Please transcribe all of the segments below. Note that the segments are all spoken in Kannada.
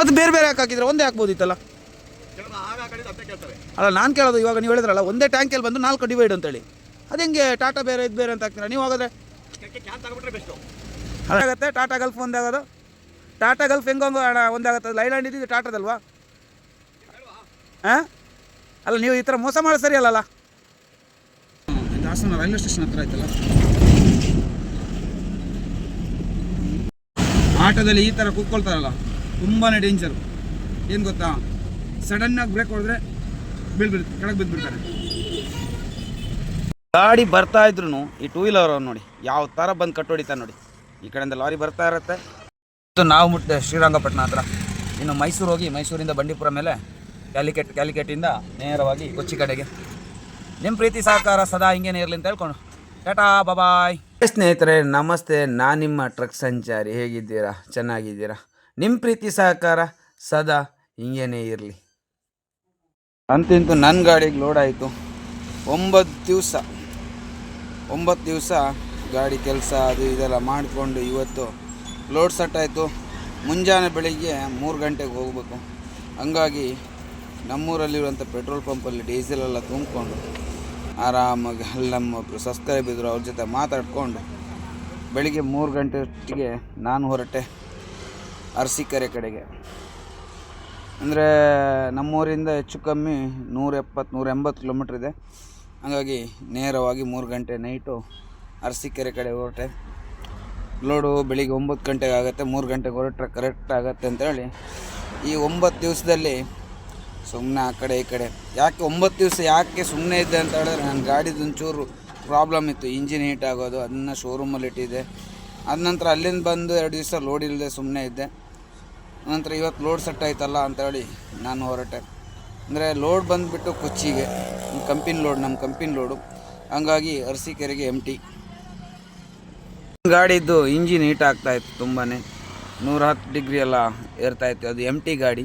ಮತ್ತೆ ಬೇರೆ ಬೇರೆ ಯಾಕೆ ಹಾಕಿದ್ರೆ ಒಂದೇ ಹಾಕ್ಬೋದಿತ್ತಲ್ಲ? ಅಲ್ಲ ನಾನು ಕೇಳೋದು ಇವಾಗ ನೀವು ಹೇಳಿದ್ರಲ್ಲ ಒಂದೇ ಟ್ಯಾಂಕಲ್ಲಿ ಬಂದು ನಾಲ್ಕು ಡಿವೈಡ್ ಅಂತೇಳಿ ಅದು ಹೆಂಗೆ ಟಾಟಾ ಬೇರೆ ಇದು ಬೇರೆ ಅಂತ ಹಾಕ್ತೀರಾ? ನೀವು ಹಾಗಾದ್ರೆ? ಹಾಗಾಗುತ್ತೆ ಟಾಟಾ ಗಲ್ಫ್ ಒಂದಾಗೋದು ಟಾಟಾ ಗಲ್ಫ್ ಹೆಂಗೊಂದು ಅಣ್ಣ ಒಂದಾಗುತ್ತೆ ಲೈಲ್ಯಾಂಡ್ ಇದ್ದಿದ್ದು ಟಾಟಾದಲ್ವಾ ಹಾಂ ಅಲ್ಲ ನೀವು ಈ ಥರ ಮೋಸ ಮಾಡೋದು ಸರಿ ಅಲ್ಲಲ್ಲ? ಹಾಸನ ರೈಲ್ವೆ ಸ್ಟೇಷನ್ ಹತ್ರ ಆಯ್ತಲ್ಲ? ಆಟೋದಲ್ಲಿ ಈ ಥರ ಕೂತ್ಕೊಳ್ತಾರಲ್ಲ? ತುಂಬಾ ಡೇಂಜರು ಏನು ಗೊತ್ತಾ? ಸಡನ್ನಾಗಿ ಬ್ರೇಕ್ ಹೊಡೆದ್ರೆ ಬೀಳ್ಬಿಡುತ್ತೆ ಬೀಳ್ ಕೆಳಗೆ ಬಿದ್ದುಬಿಡ್ತಾರೆ ಗಾಡಿ ಬರ್ತಾ ಇದ್ರು ಈ ಟೂ ವೀಲರ್ ನೋಡಿ ಯಾವ ಥರ ಬಂದು ಕಟ್ಟೊಡಿತಾ ನೋಡಿ. ಈ ಕಡೆಯಿಂದ ಲಾರಿ ಬರ್ತಾ ಇರುತ್ತೆ. ಮತ್ತು ನಾವು ಮುಟ್ಟಿದೆ ಶ್ರೀರಂಗಪಟ್ಟಣ ಹತ್ರ. ಇನ್ನು ಮೈಸೂರು ಹೋಗಿ ಮೈಸೂರಿಂದ ಬಂಡೀಪುರ ಮೇಲೆ ಕ್ಯಾಲಿಕೆಟ್ ಕ್ಯಾಲಿಕೆಟಿಂದ ನೇರವಾಗಿ ಕೊಚ್ಚಿ ಕಡೆಗೆ. ನಿಮ್ಮ ಪ್ರೀತಿ ಸಹಕಾರ ಸದಾ ಹಿಂಗೇನೆ ಇರಲಿ ಅಂತ ಹೇಳ್ಕೊಂಡು. ಟಾಟಾ ಬಬಾಯ್ ಸ್ನೇಹಿತರೆ ನಮಸ್ತೆ. ನಾನು ನಿಮ್ಮ ಟ್ರಕ್ ಸಂಚಾರಿ. ಹೇಗಿದ್ದೀರಾ? ಚೆನ್ನಾಗಿದ್ದೀರಾ? ನಿಮ್ಮ ಪ್ರೀತಿ ಸಹಕಾರ ಸದಾ ಹಿಂಗೇನೇ ಇರಲಿ. ಅಂತಿಂತೂ ನನ್ನ ಗಾಡಿಗೆ ಲೋಡ್ ಆಯಿತು. ಒಂಬತ್ತು ದಿವಸ ಒಂಬತ್ತು ದಿವಸ ಗಾಡಿ ಕೆಲಸ ಅದು ಇದೆಲ್ಲ ಮಾಡಿಕೊಂಡು ಇವತ್ತು ಲೋಡ್ ಸೆಟ್ ಆಯಿತು. ಮುಂಜಾನೆ ಬೆಳಿಗ್ಗೆ ಮೂರು ಗಂಟೆಗೆ ಹೋಗಬೇಕು. ಹಂಗಾಗಿ ನಮ್ಮೂರಲ್ಲಿರುವಂಥ ಪೆಟ್ರೋಲ್ ಪಂಪಲ್ಲಿ ಡೀಸೆಲ್ ಎಲ್ಲ ತುಂಬಿಕೊಂಡು ಆರಾಮಾಗಿ ಅಲ್ಲಿ ನಮ್ಮ ಒಬ್ಬರು ಸಬ್ಸ್ಕ್ರೈಬ್ ಇದ್ದರು ಅವ್ರ ಜೊತೆ ಮಾತಾಡಿಕೊಂಡು ಬೆಳಿಗ್ಗೆ ಮೂರು ಗಂಟೆ ಹೊತ್ತಿಗೆ ನಾನು ಹೊರಟೆ. ಅರಸೀಕೆರೆ ಕಡೆಗೆ. ಅಂದರೆ ನಮ್ಮೂರಿಂದ ಹೆಚ್ಚು ಕಮ್ಮಿ ನೂರ ಎಪ್ಪತ್ತು ನೂರ ಎಂಬತ್ತು ಕಿಲೋಮೀಟ್ರ್ ಇದೆ. ಹಾಗಾಗಿ ನೇರವಾಗಿ ಮೂರು ಗಂಟೆ ನೈಟು ಅರಸೀಕೆರೆ ಕಡೆ ಹೊರಟೆ. ಲೋಡು ಬೆಳಿಗ್ಗೆ ಒಂಬತ್ತು ಗಂಟೆಗೆ ಆಗುತ್ತೆ, ಮೂರು ಗಂಟೆಗೆ ಹೊರಟ್ರೆ ಕರೆಕ್ಟ್ ಆಗುತ್ತೆ ಅಂತೇಳಿ ಈ ಒಂಬತ್ತು ದಿವಸದಲ್ಲಿ ಸುಮ್ಮನೆ ಆ ಕಡೆ ಈ ಕಡೆ. ಯಾಕೆ ಒಂಬತ್ತು ದಿವಸ ಯಾಕೆ ಸುಮ್ಮನೆ ಇದ್ದೆ ಅಂತ ಹೇಳಿದ್ರೆ ನನ್ನ ಗಾಡಿದು ಒಂಚೂರು ಪ್ರಾಬ್ಲಮ್ ಇತ್ತು. ಇಂಜಿನ್ ಹೀಟ್ ಆಗೋದು, ಅದನ್ನು ಶೋರೂಮಲ್ಲಿ ಇಟ್ಟಿದ್ದೆ. ಅದ ನಂತರ ಅಲ್ಲಿಂದ ಬಂದು ಎರಡು ದಿವಸ ಲೋಡ್ ಇಲ್ಲದೆ ಸುಮ್ಮನೆ ಇದ್ದೆ. ನಂತರ ಇವತ್ತು ಲೋಡ್ ಸೆಟ್ ಆಯ್ತಲ್ಲ ಅಂತೇಳಿ ನಾನು ಹೊರಟೆ. ಅಂದರೆ ಲೋಡ್ ಬಂದುಬಿಟ್ಟು ಕೊಚ್ಚಿಗೆ. ಕಂಪಿನ ಲೋಡ್ ನಮ್ಮ ಕಂಪಿನ ಲೋಡು ಹಂಗಾಗಿ ಅರಸೀಕೆರೆಗೆ ಎಂ ಟಿ ಗಾಡಿದ್ದು ಇಂಜಿನ್ ಹೀಟ್ ಆಗ್ತಾ ಇತ್ತು ತುಂಬಾ ನೂರ ಹತ್ತು ಡಿಗ್ರಿ ಎಲ್ಲ ಏರ್ತಾ ಇತ್ತು. ಅದು ಎಂ ಟಿ ಗಾಡಿ.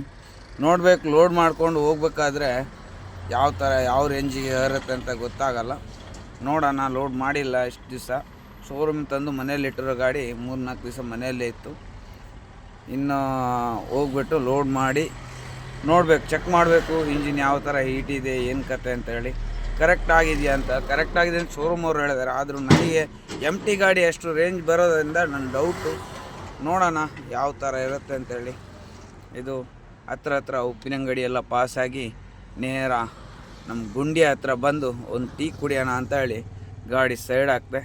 ನೋಡಬೇಕು ಲೋಡ್ ಮಾಡ್ಕೊಂಡು ಹೋಗ್ಬೇಕಾದ್ರೆ ಯಾವ ಥರ, ಯಾವ ರೇಂಜಿಗೆ ಏರುತ್ತೆ ಅಂತ ಗೊತ್ತಾಗಲ್ಲ. ನೋಡೋಣ ಲೋಡ್ ಮಾಡಿಲ್ಲ ಇಷ್ಟು ದಿವಸ. ಶೋರೂಮ್ ತಂದು ಮನೇಲಿ ಇಟ್ಟಿರೋ ಗಾಡಿ ಮೂರು ನಾಲ್ಕು ದಿವಸ ಮನೆಯಲ್ಲೇ ಇತ್ತು. ಇನ್ನು ಹೋಗ್ಬಿಟ್ಟು ಲೋಡ್ ಮಾಡಿ ನೋಡಬೇಕು ಚೆಕ್ ಮಾಡಬೇಕು ಇಂಜಿನ್ ಯಾವ ಥರ ಹೀಟ್ ಇದೆ, ಏನು ಕತೆ ಅಂತ ಹೇಳಿ. ಕರೆಕ್ಟ್ ಆಗಿದೆಯಾ ಅಂತ? ಕರೆಕ್ಟ್ ಆಗಿದೆ ಅಂತ ಶೋರೂಮ್ ಅವ್ರು ಹೇಳಿದ್ದಾರೆ ಆದರೂ ನನಗೆ ಎಂ ಟಿ ಗಾಡಿ ಅಷ್ಟು ರೇಂಜ್ ಬರೋದರಿಂದ ನನ್ನ ಡೌಟು ನೋಡೋಣ ಯಾವ ಥರ ಇರುತ್ತೆ ಅಂತೇಳಿ ಇದು ಹತ್ರ ಹತ್ರ ಉಪ್ಪಿನಂಗಡಿ ಎಲ್ಲ ಪಾಸಾಗಿ ನೇರ ನಮ್ಮ ಗುಂಡಿ ಹತ್ರ ಬಂದು ಒಂದು ಟೀ ಕುಡಿಯೋಣ ಅಂತ ಹೇಳಿ ಗಾಡಿ ಸೈಡ್ ಹಾಕ್ತೆ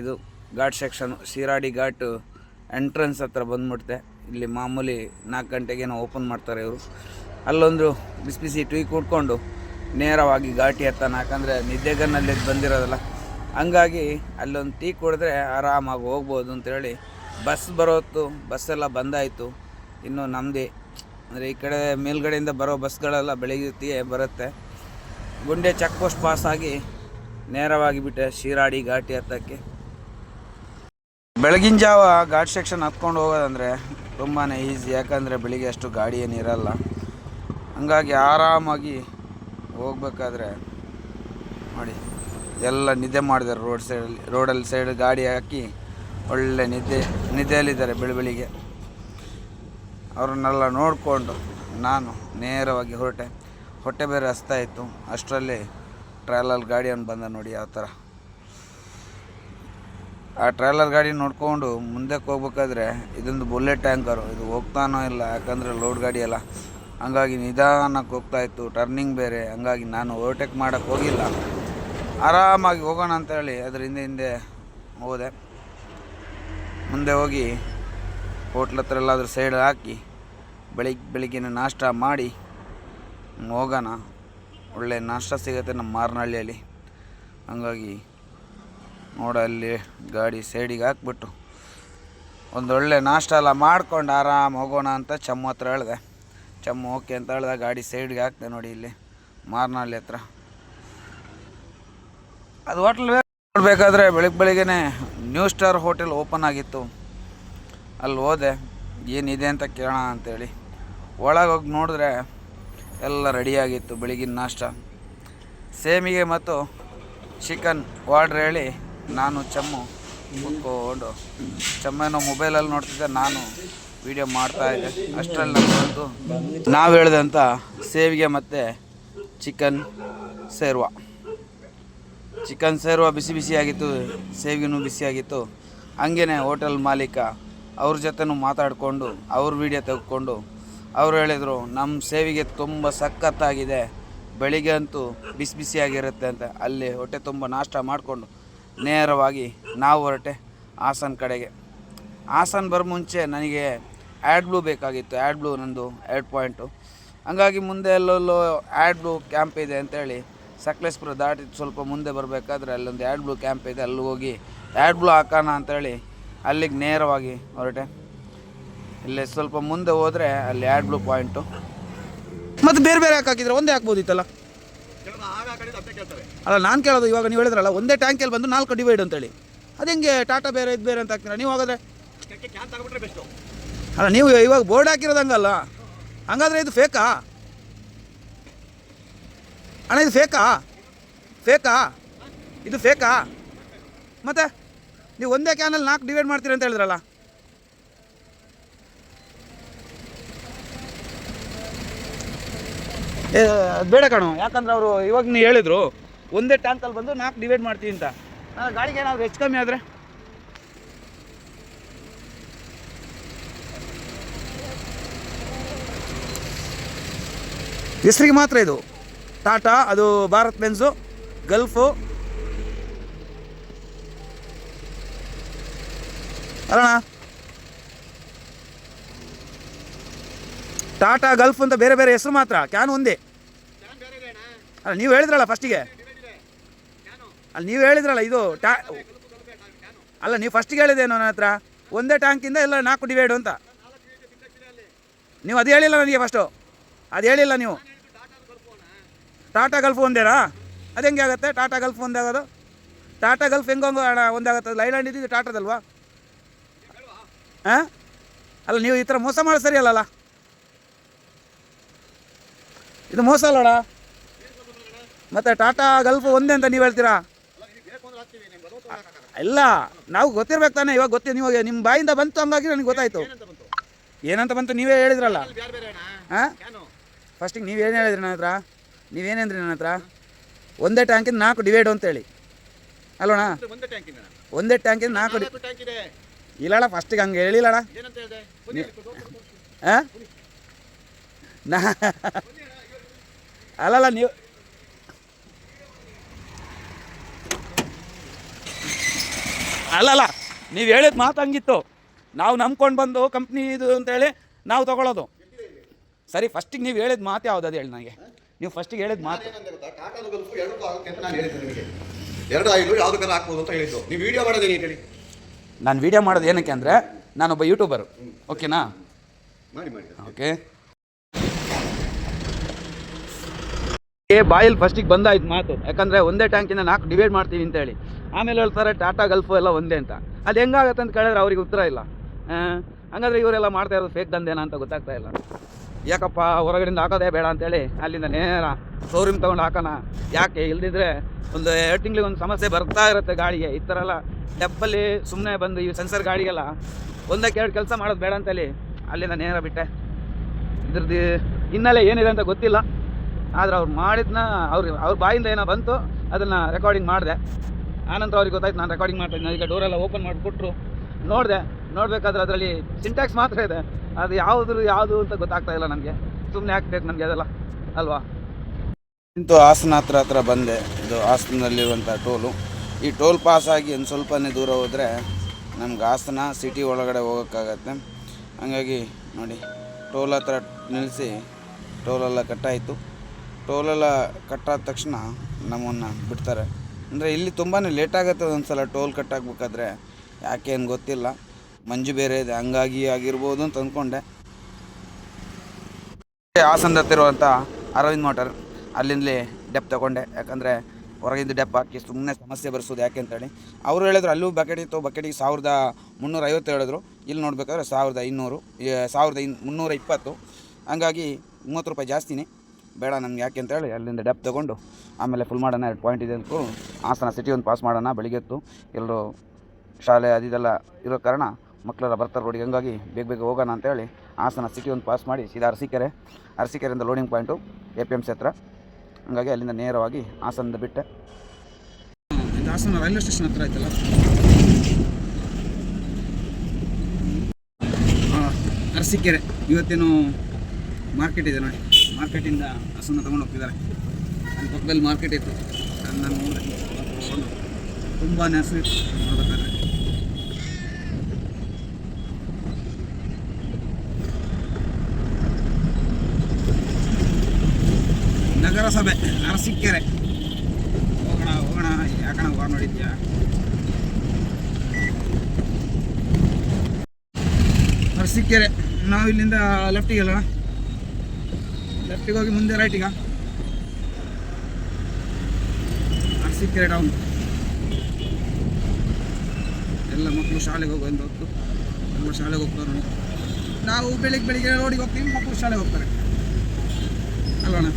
ಇದು ಘಾಟ್ ಸೆಕ್ಷನ್ ಶಿರಾಡಿ ಘಾಟು ಎಂಟ್ರೆನ್ಸ್ ಹತ್ರ ಬಂದ್ಬಿಡ್ತೆ. ಇಲ್ಲಿ ಮಾಮೂಲಿ ನಾಲ್ಕು ಗಂಟೆಗೇನೋ ಓಪನ್ ಮಾಡ್ತಾರೆ ಇವರು. ಅಲ್ಲೊಂದು ಬಿಸಿ ಬಿಸಿ ಟೀ ಕುಡ್ಕೊಂಡು ನೇರವಾಗಿ ಘಾಟಿ ಹತ್ತಾನ, ಯಾಕಂದರೆ ನಿದ್ದೆಗನ್ನಲ್ಲಿ ಬಂದಿರೋದಲ್ಲ. ಹಂಗಾಗಿ ಅಲ್ಲೊಂದು ಟೀ ಕುಡಿದ್ರೆ ಆರಾಮಾಗಿ ಹೋಗ್ಬೋದು ಅಂತೇಳಿ ಬಸ್ ಬರೋತ್ತು ಬಸ್ಸೆಲ್ಲ ಬಂದಾಯಿತು. ಇನ್ನು ನಮ್ಮದೇ ಅಂದರೆ ಈ ಕಡೆ ಮೇಲ್ಗಡೆಯಿಂದ ಬರೋ ಬಸ್ಗಳೆಲ್ಲ ಬೆಳಗ್ಗೆ ಬರುತ್ತೆ. ಗುಂಡೆ ಚೆಕ್ ಪೋಸ್ಟ್ ಪಾಸ್ ಆಗಿ ನೇರವಾಗಿ ಬಿಟ್ಟೆ ಶಿರಾಡಿ ಘಾಟಿ ಹತ್ತಕ್ಕೆ. ಬೆಳಗಿನ ಜಾವ ಘಾಟ್ ಸೆಕ್ಷನ್ ಹತ್ಕೊಂಡು ಹೋಗೋದಂದರೆ ತುಂಬಾ ಈಸಿ ಯಾಕಂದರೆ ಬೆಳಿಗ್ಗೆ ಅಷ್ಟು ಗಾಡಿ ಏನಿರಲ್ಲ ಹಂಗಾಗಿ ಆರಾಮಾಗಿ ಹೋಗ್ಬೇಕಾದ್ರೆ ನೋಡಿ, ಎಲ್ಲ ನಿದ್ದೆ ಮಾಡಿದ್ದಾರೆ ರೋಡ್ ಸೈಡಲ್ಲಿ ರೋಡಲ್ಲಿ ಸೈಡ್ ಗಾಡಿ ಹಾಕಿ ಒಳ್ಳೆ ನಿದ್ದೆ, ನಿದ್ದೆಯಲ್ಲಿದ್ದಾರೆ ಬೆಳಿ ಬೆಳಿಗ್ಗೆ ಅವ್ರನ್ನೆಲ್ಲ ನೋಡಿಕೊಂಡು ನಾನು ನೇರವಾಗಿ ಹೊರಟೆ. ಹೊಟ್ಟೆ ಬೇರೆ ಹಸ್ತಾ ಇತ್ತು. ಅಷ್ಟರಲ್ಲಿ ಟ್ರಾಲಲ್ಲಿ ಗಾಡಿಯನ್ನು ಬಂದ ನೋಡಿ, ಯಾವ ಥರ. ಆ ಟ್ರಾಲರ್ ಗಾಡಿ ನೋಡ್ಕೊಂಡು ಮುಂದಕ್ಕೆ ಹೋಗ್ಬೇಕಾದ್ರೆ ಇದೊಂದು ಬುಲೆಟ್ ಟ್ಯಾಂಕರು ಇದು ಹೋಗ್ತಾನೋ ಇಲ್ಲ, ಯಾಕಂದರೆ ಲೋಡ್ ಗಾಡಿ ಅಲ್ಲ. ಹಂಗಾಗಿ ನಿಧಾನಕ್ಕೆ ಹೋಗ್ತಾ ಇತ್ತು ಟರ್ನಿಂಗ್ ಬೇರೆ. ಹಂಗಾಗಿ ನಾನು ಓವರ್ಟೇಕ್ ಮಾಡೋಕ್ಕೆ ಹೋಗಿಲ್ಲ. ಆರಾಮಾಗಿ ಹೋಗೋಣ ಅಂತ ಹೇಳಿ ಅದ್ರ ಹಿಂದೆ ಹಿಂದೆ. ಹೋದೆ ಮುಂದೆ ಹೋಗಿ ಹೋಟ್ಲ್ ಹತ್ರ ಎಲ್ಲಾದರೂ ಸೈಡ್ ಹಾಕಿ ಬೆಳಿಗ್ಗೆ ಬೆಳಿಗ್ಗೆ ನಾಷ್ಟ ಮಾಡಿ ಹೋಗೋಣ. ಒಳ್ಳೆ ನಾಷ್ಟ ಸಿಗುತ್ತೆ ನಮ್ಮ ಮಾರನಹಳ್ಳಿಯಲ್ಲಿ. ಹಂಗಾಗಿ ನೋಡ ಅಲ್ಲಿ ಗಾಡಿ ಸೈಡಿಗೆ ಹಾಕ್ಬಿಟ್ಟು. ಒಂದೊಳ್ಳೆ ನಾಷ್ಟ ಎಲ್ಲ ಮಾಡ್ಕೊಂಡು ಆರಾಮ್ ಹೋಗೋಣ ಅಂತ ಚಮ್ಮ ಹತ್ರ ಹೇಳ್ದೆ. ಚಮ್ಮ ಓಕೆ ಅಂತ ಹೇಳ್ದೆ, ಗಾಡಿ ಸೈಡ್ಗೆ ಹಾಕ್ದೆ ನೋಡಿ ಇಲ್ಲಿ ಮಾರ್ನಳ್ಳಿ ಹತ್ರ. ಅದು ಹೋಟ್ಲ್ ನೋಡಬೇಕಾದ್ರೆ ಬೆಳಿಗ್ಗೆ ಬೆಳಿಗ್ಗೆ ನ್ಯೂ ಸ್ಟಾರ್ ಹೋಟೆಲ್ ಓಪನ್ ಆಗಿತ್ತು. ಅಲ್ಲಿ ಹೋದೆ, ಏನಿದೆ ಅಂತ ಕೇಳೋಣ ಅಂತೇಳಿ. ಒಳಗೆ ಹೋಗಿ ನೋಡಿದ್ರೆ ಎಲ್ಲ ರೆಡಿಯಾಗಿತ್ತು ಬೆಳಗಿನ ನಾಷ್ಟ. ಸೇಮಿಗೆ ಮತ್ತು ಚಿಕನ್ ಆರ್ಡ್ರ್ ಹೇಳಿ ನಾನು ಚಮ್ಮು ಕೂತ್ಕೊಂಡು ಚಮ್ಮೇನೋ ಮೊಬೈಲಲ್ಲಿ ನೋಡ್ತಿದ್ದೆ, ನಾನು ವಿಡಿಯೋ ಮಾಡ್ತಾ ಇದ್ದೆ. ಅಷ್ಟರಲ್ಲಿ ನಮ್ಮದು ನಾವು ಹೇಳಿದಂಥ ಸೇವಿಗೆ ಮತ್ತು ಚಿಕನ್ ಸೇರುವ. ಚಿಕನ್ ಸೇರುವ ಬಿಸಿ ಬಿಸಿಯಾಗಿತ್ತು ಸೇವಿಗೆನೂ ಬಿಸಿಯಾಗಿತ್ತು ಹಂಗೇ ಹೋಟೆಲ್ ಮಾಲೀಕ ಅವ್ರ ಜೊತೆನೂ ಮಾತಾಡಿಕೊಂಡು, ಅವ್ರ ವಿಡಿಯೋ ತೆಗೆದುಕೊಂಡು ಅವ್ರು ಹೇಳಿದರು ನಮ್ಮ ಸೇವಿಗೆ ತುಂಬ ಸಖತ್ತಾಗಿದೆ, ಬೆಳಿಗ್ಗೆ ಅಂತೂ ಬಿಸಿ ಬಿಸಿಯಾಗಿರುತ್ತೆ ಅಂತ. ಅಲ್ಲಿ ಹೊಟ್ಟೆ ತುಂಬ ನಾಷ್ಟ ಮಾಡಿಕೊಂಡು ನೇರವಾಗಿ ನಾವು ಹೊರಟೆ ಹಾಸನ ಕಡೆಗೆ. ಹಾಸನ ಬರೋ ಮುಂಚೆ ನನಗೆ ಆ್ಯಡ್ ಬ್ಲೂ ಬೇಕಾಗಿತ್ತು. ಆ್ಯಡ್ ಬ್ಲೂ ನಂದು ಎರಡು ಪಾಯಿಂಟು ಹಂಗಾಗಿ ಮುಂದೆ ಎಲ್ಲೆಲ್ಲೋ ಆ್ಯಡ್ ಬ್ಲೂ ಕ್ಯಾಂಪ್ ಇದೆ ಅಂತೇಳಿ ಸಕಲೇಶ್ಪುರ ದಾಟಿ ಸ್ವಲ್ಪ ಮುಂದೆ ಬರಬೇಕಾದ್ರೆ ಅಲ್ಲೊಂದು ಆ್ಯಡ್ ಬ್ಲೂ ಕ್ಯಾಂಪ್ ಇದೆ. ಅಲ್ಲಿ ಹೋಗಿ ಆ್ಯಡ್ ಬ್ಲೂ ಹಾಕೋಣ ಅಂತೇಳಿ ಅಲ್ಲಿಗೆ ನೇರವಾಗಿ ಹೊರಟೆ. ಇಲ್ಲಿ ಸ್ವಲ್ಪ ಮುಂದೆ ಹೋದರೆ ಅಲ್ಲಿ ಆ್ಯಡ್ ಬ್ಲೂ ಪಾಯಿಂಟು ಮತ್ತು ಬೇರೆ ಬೇರೆ ಯಾಕೆ ಹಾಕಿದ್ರೆ ಒಂದೇ ಹಾಕ್ಬೋದಿತ್ತಲ್ಲ? ಅಲ್ಲ ನಾನು ಕೇಳೋದು ಇವಾಗ ನೀವು ಹೇಳಿದ್ರಲ್ಲ ಒಂದೇ ಟ್ಯಾಂಕಲ್ಲಿ ಬಂದು ನಾಲ್ಕು ಡಿವೈಡ್ ಅಂತೇಳಿ. ಅದು ಹೆಂಗೆ ಟಾಟಾ ಬೇರೆ ಇದು ಬೇರೆ ಅಂತ ಹಾಕ್ತೀರಾ? ನೀವು ಹಾಗಾದ್ರೆ? ಅಲ್ಲ ನೀವು ಇವಾಗ ಬೋರ್ಡ್ ಹಾಕಿರೋದಂಗಲ್ಲ. ಹಂಗಾದ್ರೆ ಇದು ಫೇಕಾ ಅಣ್ಣ ಇದು ಫೇಕಾ ಫೇಕಾ ಇದು ಫೇಕಾ ಮತ್ತೆ ನೀವು ಒಂದೇ ಕ್ಯಾನಲ್ಲಿ ನಾಲ್ಕು ಡಿವೈಡ್ ಮಾಡ್ತೀರಿ ಅಂತ ಹೇಳಿದ್ರಲ್ಲ ಏ ಅದ್ ಬೇಡ ಕಣೋ. ಯಾಕಂದ್ರೆ ಅವರು ಇವಾಗ ನೀವು ಹೇಳಿದ್ರು, ಒಂದೇ ಟ್ಯಾಂಕಲ್ಲಿ ಬಂದು ನಾಲ್ಕು ಡಿವೈಡ್ ಮಾಡ್ತೀನಿ ಅಂತ. ಗಾಡಿಗೆ ಏನಾದರೂ ಹೆಚ್ಚು ಕಮ್ಮಿ ಆದರೆ? ಹೆಸರಿಗೆ ಮಾತ್ರ ಇದು. ಟಾಟಾ, ಅದು ಭಾರತ್ ಬೆನ್ಸು, ಗಲ್ಫು. ಅಲ್ಲಣ್ಣ ಟಾಟಾ, ಗಲ್ಫ್ ಅಂತ ಬೇರೆ ಬೇರೆ ಹೆಸರು ಮಾತ್ರ, ಕ್ಯಾನ್ ಒಂದೇ ಕ್ಯಾನ್ ಬೇರೆ ಇದೆ ಅಣ್ಣ ಅಲ್ಲ, ನೀವು ಹೇಳಿದ್ರಲ್ಲ ಫಸ್ಟಿಗೆ. ಅಲ್ಲ, ನೀವು ಹೇಳಿದ್ರಲ್ಲ ಇದು ಟ್ಯಾ ಅಲ್ಲ, ನೀವು ಫಸ್ಟಿಗೆ ಹೇಳಿದ್ದೇನು ನನ್ನ ಹತ್ರ? ಒಂದೇ ಟ್ಯಾಂಕಿಂದ ಎಲ್ಲ ನಾಲ್ಕು ಡಿವೈಡ್ ಅಂತ. ನೀವು ಅದು ಹೇಳಿಲ್ಲ ನನಗೆ ಫಸ್ಟು. ಅದು ಹೇಳಿಲ್ಲ ನೀವು. ಟಾಟಾ ಗಲ್ಫ್ ಒಂದೇನಾ? ಅದು ಹೆಂಗೆ ಆಗುತ್ತೆ? ಟಾಟಾ ಗಲ್ಫ್ ಒಂದೇ ಆಗೋದು? ಟಾಟಾ ಗಲ್ಫ್ ಹೆಂಗೆ ಹಂಗೆ ಅಣ್ಣ ಒಂದಾಗುತ್ತೆ ಲೈಲ್ಯಾಂಡ್ ಇದ್ದಿದ್ದು ಟಾಟಾದಲ್ವಾ? ಹಾಂ ಅಲ್ಲ, ನೀವು ಈ ಥರ ಮೋಸ ಮಾಡೋದು ಸರಿ ಅಲ್ಲಲ್ಲ? ಇದು ಮೋಸ ಅಲ್ಲಣ್ಣ? ಮತ್ತು ಟಾಟಾ ಗಲ್ಫ್ ಒಂದೇ ಅಂತ ನೀವು ಹೇಳ್ತೀರಾ? ಇಲ್ಲ ನಾವು ಗೊತ್ತಿರ್ಬೇಕು ತಾನೆ, ಇವಾಗ ಗೊತ್ತಿ ನೀವು ನಿಮ್ಮ ಬಾಯಿಂದ ಬಂತು ಹಂಗಾಗಿ ನನಗೆ ಗೊತ್ತಾಯ್ತು. ಏನಂತ ಬಂತು ನೀವೇ ಹೇಳಿದ್ರಲ್ಲ? ಹಾಂ ಫಸ್ಟಿಗೆ ನೀವು ನೀವೇನು ಹೇಳಿದ್ರಿ ನನ್ನ ಹತ್ರ? ನೀವೇನೇನ್ರಿ ನನ್ನ ಹತ್ರ? ಒಂದೇ ಟ್ಯಾಂಕಿಂದ ನಾಲ್ಕು ಡಿವೈಡ್ ಅಂತೇಳಿ ಅಲ್ಲೋಣ ಒಂದೇ ಟ್ಯಾಂಕಿಂದ ನಾಲ್ಕು ಡಿ ಇಲ್ಲಣ್ಣ ಫಸ್ಟಿಗೆ ಹಂಗೆ ಹೇಳಿಲ್ಲಣ್ಣ. ನಾ ಅಲ್ಲಲ್ಲ, ನೀವು ಅಲ್ಲಲ್ಲ ನೀವು ಹೇಳಿದ ಮಾತು ಹಂಗಿತ್ತು. ನಾವು ನಂಬ್ಕೊಂಡು ಬಂದು ಕಂಪ್ನಿ ಇದು ಅಂತೇಳಿ ನಾವು ತಗೊಳ್ಳೋದು ಸರಿ ಫಸ್ಟಿಗೆ ನೀವು ಹೇಳಿದ ಮಾತು ಯಾವ್ದು ಅದು ಹೇಳಿ ನನಗೆ ನೀವು ಫಸ್ಟಿಗೆ ಹೇಳಿದ ಮಾತು. ಎರಡು ಆಯಿಲು ಯಾವ್ದಕ್ಕಾರ ಹಾಕ್ಬೋದು ಅಂತ ಹೇಳಿದ್ದು. ನೀವು ವಿಡಿಯೋ ಹೇಳಿ ನಾನು ವಿಡಿಯೋ ಮಾಡೋದು ಏನಕ್ಕೆ ಅಂದರೆ ನಾನೊಬ್ಬ ಯೂಟ್ಯೂಬರು ಓಕೆನಾ? ಮಾಡಿ ಮಾಡಿ. ಓಕೆ ಏ ಬಾಯಲ್ಲಿ ಫಸ್ಟಿಗೆ ಬಂದಾಯ್ತು ಮಾತು. ಯಾಕಂದರೆ ಒಂದೇ ಟ್ಯಾಂಕಿಂದ ನಾಲ್ಕು ಡಿವೈಡ್ ಮಾಡ್ತೀವಿ ಅಂತೇಳಿ ಆಮೇಲೆ ಹೇಳ್ತಾರೆ ಟಾಟಾ ಗಲ್ಫು ಎಲ್ಲ ಒಂದೇ ಅಂತ. ಅದು ಹೆಂಗಾಗತ್ತೆ ಅಂತ ಕೇಳಿದ್ರೆ ಅವ್ರಿಗೆ ಉತ್ತರ ಇಲ್ಲ. ಹಂಗಾದ್ರೆ ಇವರೆಲ್ಲ ಮಾಡ್ತಾ ಇರೋದು ಫೇಕ್ ದಂಧೆನಾ ಅಂತ ಗೊತ್ತಾಗ್ತಾ ಇಲ್ಲ. ಯಾಕಪ್ಪ, ಹೊರಗಡೆಯಿಂದ ಹಾಕೋದೇ ಬೇಡ ಅಂತೇಳಿ ಅಲ್ಲಿಂದ ನೇರ ಶೋರೂಮ್ ತೊಗೊಂಡು ಹಾಕೋಣ. ಯಾಕೆ? ಇಲ್ದಿದ್ರೆ ಒಂದು ಎರಡು ತಿಂಗಳಿಗೆ ಒಂದು ಸಮಸ್ಯೆ ಬರ್ತಾ ಇರುತ್ತೆ ಗಾಡಿಗೆ. ಈ ಥರ ಎಲ್ಲ ಡಬ್ಬಲ್ಲಿ ಸುಮ್ಮನೆ ಬಂದು ಈ ಸೆನ್ಸರ್ ಗಾಡಿಗೆಲ್ಲ ಒಂದಕ್ಕೆ ಎರಡು ಕೆಲಸ ಮಾಡೋದು ಬೇಡ ಅಂತೇಳಿ ಅಲ್ಲಿಂದ ನೇರ ಬಿಟ್ಟೆ. ಇದ್ರದ್ದು ಹಿನ್ನೆಲೆ ಏನಿದೆ ಅಂತ ಗೊತ್ತಿಲ್ಲ. ಆದ್ರೆ ಅವ್ರು ಮಾಡಿದ್ನ ಅವ್ರು ಅವ್ರ ಬಾಯಿಂದ ಏನೋ ಬಂತು, ಅದನ್ನು ರೆಕಾರ್ಡಿಂಗ್ ಮಾಡಿದೆ. ಆನಂತರ ಅವ್ರಿಗೆ ಗೊತ್ತಾಯ್ತು, ನಾನು ರೆಕಾರ್ಡಿಂಗ್ ಮಾಡ್ತಾ ಇದ್ದೀನಿ ಈಗ ಡೋರೆಲ್ಲ ಓಪನ್ ಮಾಡಿಕೊಟ್ರು ನೋಡಿದೆ, ನೋಡಬೇಕಾದ್ರೆ ಅದರಲ್ಲಿ ಸಿಂಟ್ಯಾಕ್ಸ್ ಮಾತ್ರ ಇದೆ. ಅದು ಯಾವುದು ಯಾವುದು ಅಂತ ಗೊತ್ತಾಗ್ತಾ ಇಲ್ಲ ನನಗೆ. ಸುಮ್ಮನೆ ಹಾಕ್ಬೇಕು ನನಗೆ ಅದೆಲ್ಲ, ಅಲ್ವಾ? ಇಂತು ಹಾಸನ ಹತ್ರ ಹತ್ರ ಬಂದೆ. ಇದು ಹಾಸನದಲ್ಲಿರುವಂಥ ಟೋಲು. ಈ ಟೋಲ್ ಪಾಸ್ ಆಗಿ ಒಂದು ಸ್ವಲ್ಪನೇ ದೂರ ಹೋದರೆ ನಮ್ಗೆ ಹಾಸನ ಸಿಟಿ ಒಳಗಡೆ ಹೋಗೋಕ್ಕಾಗತ್ತೆ. ಹಂಗಾಗಿ ನೋಡಿ, ಟೋಲ್ ಹತ್ರ ನಿಲ್ಲಿಸಿ ಟೋಲೆಲ್ಲ ಕಟ್ಟಾಯಿತು. ಟೋಲೆಲ್ಲ ಕಟ್ಟಾದ ತಕ್ಷಣ ನಮ್ಮನ್ನು ಬಿಡ್ತಾರೆ. ಅಂದರೆ ಇಲ್ಲಿ ತುಂಬಾ ಲೇಟ್ ಆಗುತ್ತೆ ಒಂದು ಸಲ ಟೋಲ್ ಕಟ್ಟಾಗಬೇಕಾದ್ರೆ ಯಾಕೆ ಏನು ಗೊತ್ತಿಲ್ಲ. ಮಂಜು ಬೇರೆ ಇದೆ, ಹಂಗಾಗಿ ಆಗಿರ್ಬೋದು ಅಂತ ಅಂದ್ಕೊಂಡೆ. ಹಾಸನದ ಹತ್ತಿರ ಅರವಿಂದ್ ಮೋಟರ್, ಅಲ್ಲಿಂದಲೇ ಡೆಪ್ ತಗೊಂಡೆ. ಯಾಕಂದರೆ ಹೊರಗಿಂದ ಡೆಪ್ ಹಾಕಿ ಸುಮ್ಮನೆ ಸಮಸ್ಯೆ ಬರೆಸೋದು ಯಾಕೆ ಅಂತೇಳಿ ಅವರು ಹೇಳಿದ್ರು, ಅಲ್ಲೂ ಬಕೆಟ್ ಇತ್ತು, ಬಕೆಟಿಗೆ ಸಾವಿರದ ಮುನ್ನೂರ ಐವತ್ತು ಹೇಳಿದ್ರು. ಇಲ್ಲಿ ನೋಡ್ಬೇಕಾದ್ರೆ ಸಾವಿರದ ಇನ್ನೂರು ಸಾವಿರದ ಇನ್ ಮುನ್ನೂರ ಇಪ್ಪತ್ತು ಹಂಗಾಗಿ ಮೂವತ್ತು ರೂಪಾಯಿ ಜಾಸ್ತಿನೇ. ಬೇಡ ನಮ್ಗೆ ಯಾಕೆ ಅಂತೇಳಿ ಅಲ್ಲಿಂದ ಡೆಪ್ ತೊಗೊಂಡು ಆಮೇಲೆ ಫುಲ್ ಮಾಡೋಣ, ಎರಡು ಪಾಯಿಂಟ್ ಇದೆ ಅಂತೂ ಹಾಸನ ಸಿಟಿ ಒಂದು ಪಾಸ್ ಮಾಡೋಣ, ಬೆಳಿಗ್ಗೆ ಎತ್ತು ಎಲ್ಲರೂ ಶಾಲೆ ಅದಿದೆಲ್ಲ ಇರೋ ಕಾರಣ ಮಕ್ಕಳೆಲ್ಲ ಬರ್ತಾರೆ ರೋಡಿಗೆ ಹಂಗಾಗಿ ಬೇಗ ಬೇಗ ಹೋಗೋಣ ಅಂತೇಳಿ ಹಾಸನ ಸಿಟಿ ಒಂದು ಪಾಸ್ ಮಾಡಿ ಸೀದಾ Arsikere, ಅರಸೀಕೆರೆಯಿಂದ loading point A P M C ಹತ್ರ. ಹಂಗಾಗಿ ಅಲ್ಲಿಂದ ನೇರವಾಗಿ ಹಾಸನದ ಬಿಟ್ಟೆ. ಹಾಸನ ರೈಲ್ವೆ ಸ್ಟೇಷನ್ ಹತ್ರ ಆಯ್ತಲ್ಲ? ಅರಸೀಕೆರೆ. ಇವತ್ತೇನು ಮಾರ್ಕೆಟ್ ಇದೆ ನೋಡಿ. ಮಾರ್ಕೆಟಿಂದ ಹಸುನ ತೊಗೊಂಡು ಹೋಗ್ತಿದ್ದಾರೆ. ಅಲ್ಲಿ ಪಕ್ಕದಲ್ಲಿ ಮಾರ್ಕೆಟ್ ಇತ್ತು. ನಾನು ನೋಡಿದೆ ತುಂಬ ಹಸು ಇತ್ತು ನೋಡ್ಬೇಕಾದ್ರೆ. ನಗರಸಭೆ, ಅರಸೀಕೆರೆ. ಹೋಗೋಣ ಹೋಗೋಣ. ಯಾಕಣ ಹೋಗ ನೋಡಿದ್ಯಾ? ಅರಸೀಕೆರೆ ನಾವು ಇಲ್ಲಿಂದ ಲೆಫ್ಟಿಗೆ ಅಲ್ಲ ಲೆಫ್ಟಿಗೆ ಹೋಗಿ ಮುಂದೆ ರೈಟಿಗ ಸಿಕ್ಕಿರೆ ಡೌನ್ ಎಲ್ಲ ಮಕ್ಕಳು ಶಾಲೆಗೆ ಹೋಗುವಂತ ಹೊತ್ತು. ಎಲ್ಲ ಶಾಲೆಗೆ ಹೋಗ್ತಾರೆ ನೋಡಿ. ನಾವು ಬೆಳಿಗ್ಗೆ ಬೆಳಿಗ್ಗೆ ರೋಡಿಗೆ ಹೋಗ್ತೀವಿ, ಮಕ್ಕಳು ಶಾಲೆಗೆ ಹೋಗ್ತಾರೆ. ಅಲ್ವಣ್ಣ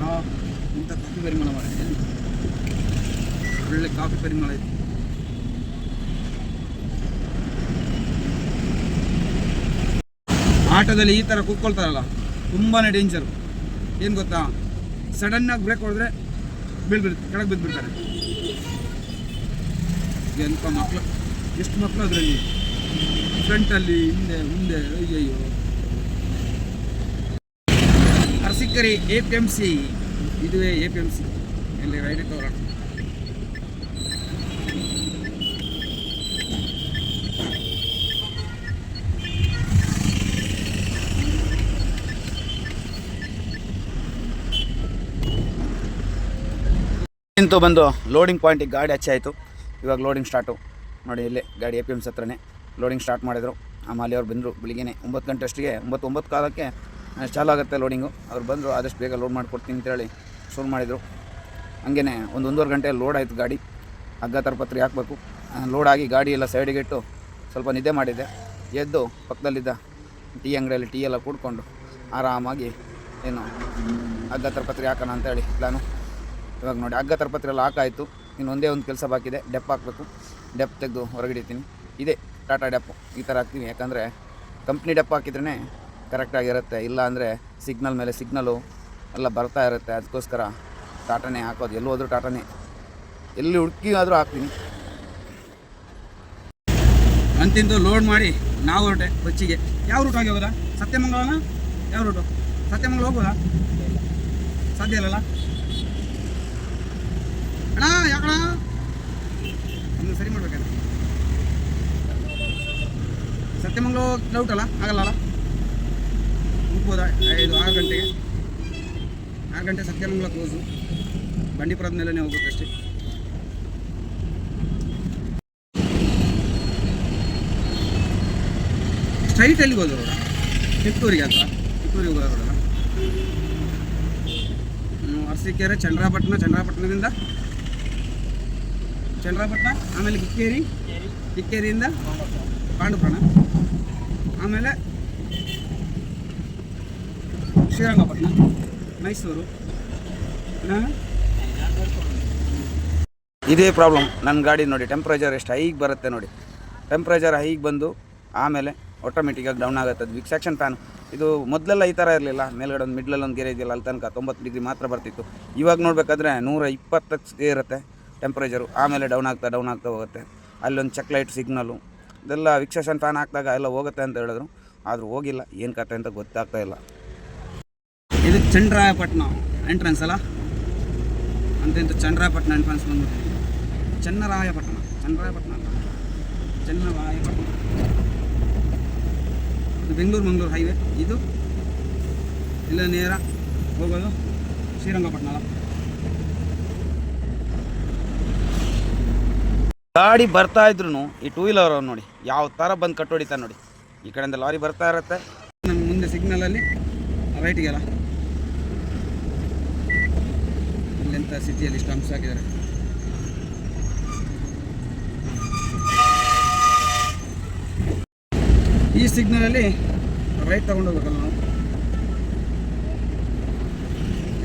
ಹಾ ಇಂಥ ಕಾಫಿ ಪರಿಮಳ ಮಾಡಿ ಒಳ್ಳೆ ಕಾಫಿ ಪರಿಮಳ ಐತಿ ಆಟೋದಲ್ಲಿ ಈ ಥರ ಕೂತ್ಕೊಳ್ತಾರಲ್ಲ? ತುಂಬಾ ಡೇಂಜರು ಏನು ಗೊತ್ತಾ? ಸಡನ್ನಾಗಿ ಬ್ರೇಕ್ ಹೊಡೆದ್ರೆ ಬೀಳ್ಬಿಡ್ತಾರೆ ಕೆಳಗೆ ಬಿದ್ದುಬಿಡ್ತಾರೆ ಎಂಥ ಮಕ್ಕಳು ಎಷ್ಟು ಮಕ್ಕಳು ಅದರಲ್ಲಿ? ಫ್ರಂಟಲ್ಲಿ ಹಿಂದೆ, ಮುಂದೆ, ಅಯ್ಯಯ್ಯೋ. Arsikere A P M C ಇದುವೇ ಎ ಪಿ ಎಂ ಸಿ ಇಲ್ಲಿ ರೈಟ್ ತಗೋಣ ನಿಂತು ಬಂದು ಲೋಡಿಂಗ್ ಪಾಯಿಂಟಿಗೆ ಗಾಡಿ ಹಚ್ಚಾಯಿತು ಇವಾಗ ಲೋಡಿಂಗ್ ಸ್ಟಾರ್ಟು ನೋಡಿ ಇಲ್ಲೇ ಗಾಡಿ ಎ ಪಿ ಎಂ ಸಿ ಹತ್ರನೇ ಲೋಡಿಂಗ್ ಸ್ಟಾರ್ಟ್ ಮಾಡಿದರು. ಆಮೇಲೆ ಅವ್ರು ಬಂದರು ಬೆಳಿಗ್ಗೆ ಒಂಬತ್ತು ಗಂಟೆ ಅಷ್ಟಿಗೆ ಒಂಬತ್ತು ಒಂಬತ್ತು ಕಾಲಕ್ಕೆ ಚಾಲು ಆಗುತ್ತೆ ಲೋಡಿಂಗು ಅವ್ರು ಬಂದರು ಆದಷ್ಟು ಬೇಗ ಲೋಡ್ ಮಾಡಿಕೊಡ್ತೀನಿ ಅಂತೇಳಿ ಶುರು ಮಾಡಿದರು. ಹಂಗೆ ಒಂದು ಒಂದೂವರೆ ಗಂಟೆ ಲೋಡ್ ಆಯಿತು ಗಾಡಿ. ಹಗ್ಗ ತರಪತ್ರಿ ಹಾಕಬೇಕು. ಲೋಡ್ ಆಗಿ ಗಾಡಿ ಎಲ್ಲ ಸೈಡಿಗೆ ಇಟ್ಟು ಸ್ವಲ್ಪ ನಿದ್ದೆ ಮಾಡಿದ್ದೆ ಎದ್ದು ಪಕ್ಕದಲ್ಲಿದ್ದ ಟೀ ಅಂಗಡಿಯಲ್ಲಿ ಟೀ ಎಲ್ಲ ಕೂಡ್ಕೊಂಡು ಆರಾಮಾಗಿ ಏನು ಹಗ್ಗ ತರಪತ್ರಿ ಹಾಕೋಣ ಅಂತೇಳಿ ಪ್ಲಾನು ಇವಾಗ ನೋಡಿ, ಹಗ್ಗ ತರಪತ್ರ ಎಲ್ಲ ಹಾಕಾಯಿತು. ಇನ್ನು ಒಂದೇ ಒಂದು ಕೆಲಸ ಬಾಕಿದೆ ಡೆಪ್ ಹಾಕಬೇಕು. ಡೆಪ್ ತೆಗೆದು ಹೊರಗಿಡ್ತೀನಿ ಇದೇ ಟಾಟಾ ಡೆಪ್ಪು ಈ ಥರ ಹಾಕ್ತೀನಿ. ಯಾಕಂದರೆ ಕಂಪ್ನಿ ಡೆಪ್ ಹಾಕಿದ್ರೇ ಕರೆಕ್ಟಾಗಿರುತ್ತೆ ಇಲ್ಲ ಅಂದರೆ ಸಿಗ್ನಲ್ ಮೇಲೆ ಸಿಗ್ನಲು ಎಲ್ಲ ಬರ್ತಾ ಇರುತ್ತೆ. ಅದಕ್ಕೋಸ್ಕರ ಟಾಟಾನೇ ಹಾಕೋದು. ಎಲ್ಲಿ ಹೋದರೂ ಟಾಟಾನೇ ಎಲ್ಲಿ ಹುಡುಕಿ ಆದರೂ ಹಾಕ್ತೀನಿ. ಅಂತಿಂದು ಲೋಡ್ ಮಾಡಿ ನಾವು ಹೊರಟೆ ಬಚ್ಚಿಗೆ. ಯಾವ ರೂಟ್ ಆಗಿ ಹೋಗೋದಾ? ಸತ್ಯಮಂಗಲನ? ಯಾವ ರೂಟು ಸತ್ಯಮಂಗಲ ಹೋಗೋದಾ ಸಾಧ್ಯ ಇಲ್ಲಲ್ಲ? ಅಣ್ಣ ಯಾಕಣ ಒಂದು ಸರಿ ಮಾಡ್ಬೇಕಾದ್ರೆ ಸತ್ಯಮಂಗಲ ಡೌಟ್ ಅಲ್ಲ? ಆಗಲ್ಲ ಅಲ್ಲ? ಹೋಗ್ಬೋದಾ? ಐದು, ಆರು ಗಂಟೆಗೆ. ಆರು ಗಂಟೆ ಸತ್ಯಮಂಗಲ ಕ್ಲೋಸು ಬಂಡೀಪುರದ ಮೇಲೆ ಹೋಗ್ಬೇಕಷ್ಟೇ ಸ್ಟ್ರೈಟ್ ಎಲ್ಲಿಗೆ ಹೋದ್ರು ಅವರ? ಕಿತ್ತೂರಿಗೆ ಅಂತ ಕಿತ್ತೂರಿಗೆ ಹೋಗೋರಲ್ಲ ಅರಸೀಕೆರೆ, ಚಂದ್ರಾಪಟ್ಟಣ, ಚಂದ್ರಾಪಟ್ಟಣದಿಂದ ಚಂದ್ರಾಪಟ್ಟಣ ಆಮೇಲೆ ಕಿಕ್ಕೇರಿ. ಕಿಕ್ಕೇರಿಯಿಂದ ಪಾಂಡುಪ್ರಣ ಆಮೇಲೆ ಶ್ರೀರಂಗಪಟ್ಟಣ, ಮೈಸೂರು? ಇದೇ ಪ್ರಾಬ್ಲಮ್ ನನ್ನ ಗಾಡಿ ನೋಡಿ ಟೆಂಪ್ರೇಚರ್ ಎಷ್ಟು ಹೈಗೆ ಬರುತ್ತೆ ನೋಡಿ. ಟೆಂಪ್ರೇಚರ್ ಹೈಗೆ ಬಂದು ಆಮೇಲೆ ಆಟೋಮೆಟಿಕಾಗಿ ಡೌನ್ ಆಗುತ್ತೆ. ಅದು ವಿಕ್ಸಾಕ್ಷನ್ ಫ್ಯಾನ್ ಇದು ಮೊದಲೆಲ್ಲ ಈ ಥರ ಇರಲಿಲ್ಲ. ಮೇಲ್ಗಡೆ ಒಂದು ಮಿಡ್ಲಲ್ಲಿ ಒಂದು ಗೆರೆ ಇದೆಯಲ್ಲ, ಅಲ್ಲಿ ತನಕ ತೊಂಬತ್ತು ಡಿಗ್ರಿ ಮಾತ್ರ ಬರ್ತಿತ್ತು. ಇವಾಗ ನೋಡಬೇಕಾದ್ರೆ ನೂರ ಇಪ್ಪತ್ತಕ್ಕೆ ಇರುತ್ತೆ. ಟೆಂಪ್ರೇಚರು ಆಮೇಲೆ ಡೌನ್ ಆಗ್ತಾ ಡೌನ್ ಆಗ್ತಾ ಹೋಗುತ್ತೆ. ಅಲ್ಲೊಂದು ಚೆಕ್ ಲೈಟ್ ಸಿಗ್ನಲು ಇದೆಲ್ಲ ವಿಕ್ಷೇಷನ್ ಫ್ಯಾನ್ ಹಾಕಿದಾಗ ಎಲ್ಲ ಹೋಗುತ್ತೆ ಅಂತ ಹೇಳಿದ್ರು. ಆದರೂ ಹೋಗಿಲ್ಲ. ಏನು ಕತೆ ಅಂತ ಗೊತ್ತಾಗ್ತಾ ಇಲ್ಲ. ಇದು ಚಂದ್ರಾಯಪಟ್ಟಣ ಎಂಟ್ರೆನ್ಸ್ ಅಲ್ಲ? ಅಂತ ಚಂದ್ರಾಯಪಟ್ಟಣ ಎಂಟ್ರೆನ್ಸ್ ಬಂದ್ಬಿಟ್ಟು ಚನ್ನರಾಯಪಟ್ಟಣ ಚಂದ್ರಾಯಪಟ್ಟಣ ಅಂತ. ಚನ್ನರಾಯಪಟ್ಟಣ ಬೆಂಗಳೂರು, ಮಂಗಳೂರು ಹೈವೇ ಇದು? ಇಲ್ಲ ನೇರ ಹೋಗೋದು ಶ್ರೀರಂಗಪಟ್ಟಣ ಅಲ್ಲ. ಗಾಡಿ ಬರ್ತಾ ಇದ್ರು ಈ ಟೂ ವೀಲರ್ ಅವ್ರು ನೋಡಿ, ಯಾವ ಥರ ಬಂದು ಕಟ್ಟೊಡಿತಾರೆ ನೋಡಿ. ಈ ಕಡೆಯಿಂದ ಲಾರಿ ಬರ್ತಾ ಇರುತ್ತೆ. ನಮ್ಮ ಮುಂದೆ ಸಿಗ್ನಲಲ್ಲಿ ರೈಟಿಗೆಲ್ಲ ಇಲ್ಲೆಂಥ ಸಿಟಿಯಲ್ಲಿ ಇಷ್ಟು ಅಂಶ ಹಾಕಿದ್ದಾರೆ. ಈ ಸಿಗ್ನಲಲ್ಲಿ ರೈಟ್ ತಗೊಂಡು ಹೋಗ್ಬೇಕಲ್ಲ ನಾವು.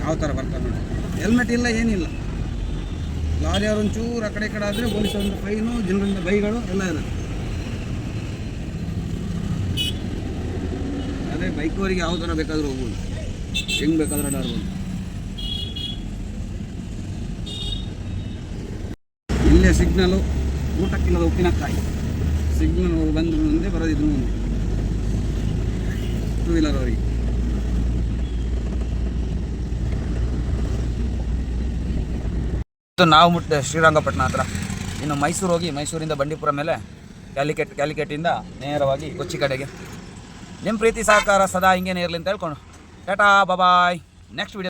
ಯಾವ ಥರ ಬರ್ತಾರೆ ನೋಡಿ. ಹೆಲ್ಮೆಟ್ ಇಲ್ಲ, ಏನಿಲ್ಲ. ಲಾರಿ ಅವ್ರು ಒಂಚೂರು ಆ ಕಡೆ ಈ ಕಡೆ ಆದರೆ ಪೊಲೀಸರಿಂದ ಫೈನು, ಜನರಿಂದ ಬೈಗಳು, ಎಲ್ಲ ಇರುತ್ತೆ ಅದೇ ಬೈಕವರಿಗೆ ಯಾವ ಥರ ಬೇಕಾದರೂ ಹೋಗ್ಬೋದು. ಹೆಂಗೆ ಬೇಕಾದ್ರೆ ಅಡ್ಡಾಡ್ಬೋದು ಇಲ್ಲೇ ಸಿಗ್ನಲು, ಊಟಕ್ಕಿಲ್ಲದ ಉಪ್ಪಿನಕಾಯಿ. ಸಿಗ್ನಲ್ ಬಂದು ಮುಂದೆ ಬರೋದಿದ್ರು ಮುಂದೆ. ಟೂ ವೀಲರ್ ಅವರಿಗೆ. ಇವತ್ತು ನಾವು ಮುಟ್ಟಿದೆ ಶ್ರೀರಂಗಪಟ್ಟಣ ಹತ್ರ. ಇನ್ನು ಮೈಸೂರು ಹೋಗಿ ಮೈಸೂರಿಂದ ಬಂಡೀಪುರ ಮೇಲೆ ಕ್ಯಾಲಿಕೆಟ್ ಕ್ಯಾಲಿಕೆಟಿಂದ ನೇರವಾಗಿ ಕೊಚ್ಚಿ ಕಡೆಗೆ. ನಿಮ್ಮ ಪ್ರೀತಿ ಸಹಕಾರ ಸದಾ ಹಿಂಗೇನೇ ಇರಲಿ ಅಂತ ಹೇಳ್ಕೊಂಡು. ಟಾಟಾ ಬಾಯ್ ನೆಕ್ಸ್ಟ್ ವಿಡಿಯೋ